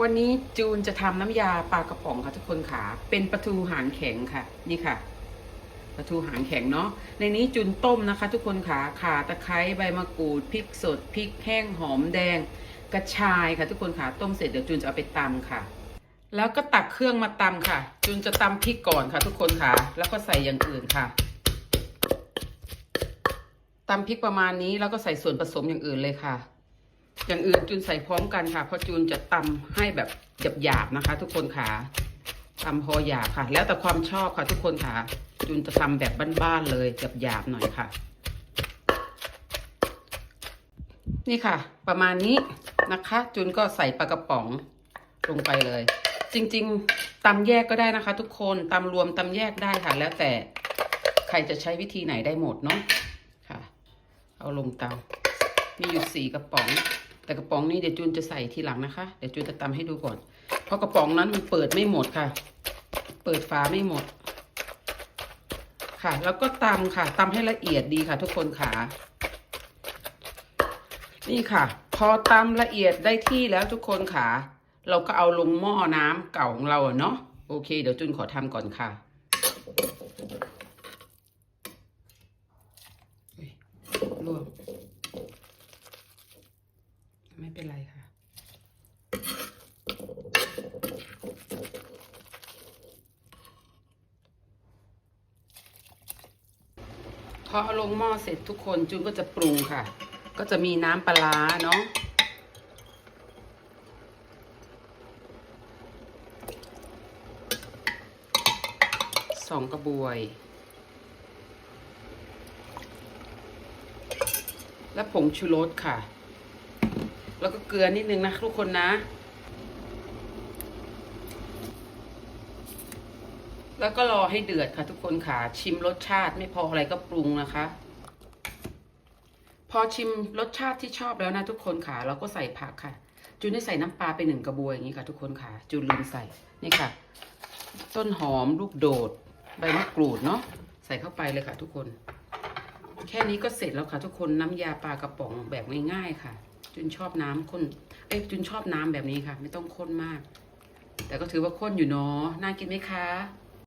วันนี้จูนจะทำน้ำยาปลากระป๋องค่ะทุกคนค่ะเป็นปลาทูหางแข็งค่ะ นี่ค่ะปลาทูหางแข็งเนาะในนี้จูนต้มนะคะ ทุกคนค่ะข่าตะไคร้ใบมะกรูดพริกสดพริกแห้งหอมแดง กระชายค่ะ ทุกคนค่ะต้มเสร็จเดี๋ยวจูนจะเอาไปตำค่ะ แล้วก็ตักเครื่องมาตำค่ะจูนจะตำพริกก่อนค่ะ ทุกคนค่ะ แล้วก็ใส่อย่างอื่นค่ะตำพริกประมาณนี้แล้วก็ใส่ส่วนผสมอย่างอื่นเลยค่ะ อย่างอื่นจูนใส่พร้อมกันค่ะ เพราะจูนจะตำให้แบบหยาบๆนะคะ ทุกคนค่ะตำพอหยาบค่ะ แล้วแต่ความชอบค่ะ ทุกคนค่ะจูนจะทำแบบบ้านๆเลยหยาบๆหน่อยค่ะ นี่ค่ะ ประมาณนี้นะคะจูนก็ใส่ปลากระป๋องลงไปเลย จริงๆตำแยกก็ได้นะคะ ทุกคนตำรวมตำแยกได้ค่ะ แล้วแต่ใครจะใช้วิธีไหนได้หมดเนาะค่ะ เอาลงเตา มีอยู่สี่กระป๋อง แต่กระป๋องนี้เดี๋ยวจูนจะใส่ทีหลังนะคะ เดี๋ยวจูนจะตำให้ดูก่อน เพราะกระป๋องนั้นมันเปิดไม่หมดค่ะ เปิดฝาไม่หมด ค่ะ แล้วก็ตำค่ะตำให้ละเอียดดีค่ะ ทุกคนค่ะ นี่ค่ะ พอตำละเอียดได้ที่แล้วทุกคนค่ะ เราก็เอาลงหม้อน้ำเก่าของเราอะเนาะ โอเค เดี๋ยวจุนขอทำก่อนค่ะร่วง ไม่เป็นไรค่ะ พอเอาลงหม้อเสร็จทุกคนจุนก็จะปรุงค่ะ ก็จะมีน้ำปลาเนาะสองกระบวยและผงชูรสค่ะ แล้วก็เกลือนิดนึงนะทุกคนนะ แล้วก็รอให้เดือดค่ะทุกคนค่ะ ชิมรสชาติไม่พออะไรก็ปรุงนะคะ พอชิมรสชาติที่ชอบแล้วนะทุกคนค่ะ เราก็ใส่ผักค่ะ จูนได้ใส่น้ำปลาไปหนึ่งกระบวยอย่างนี้ค่ะ ทุกคนค่ะ จูนลืมใส่นี่ค่ะ ต้นหอมลูกโดด ใบมะกรูดเนาะใส่เข้าไปเลยค่ะ ทุกคน แค่นี้ก็เสร็จแล้วค่ะ ทุกคนน้ำยาปลากระป๋องแบบง่ายๆค่ะ จุนชอบน้ำข้นเอ้ยจุนชอบน้ำแบบนี้ค่ะ ไม่ต้องข้นมาก แต่ก็ถือว่าข้นอยู่เนาะน่ากินไหมคะ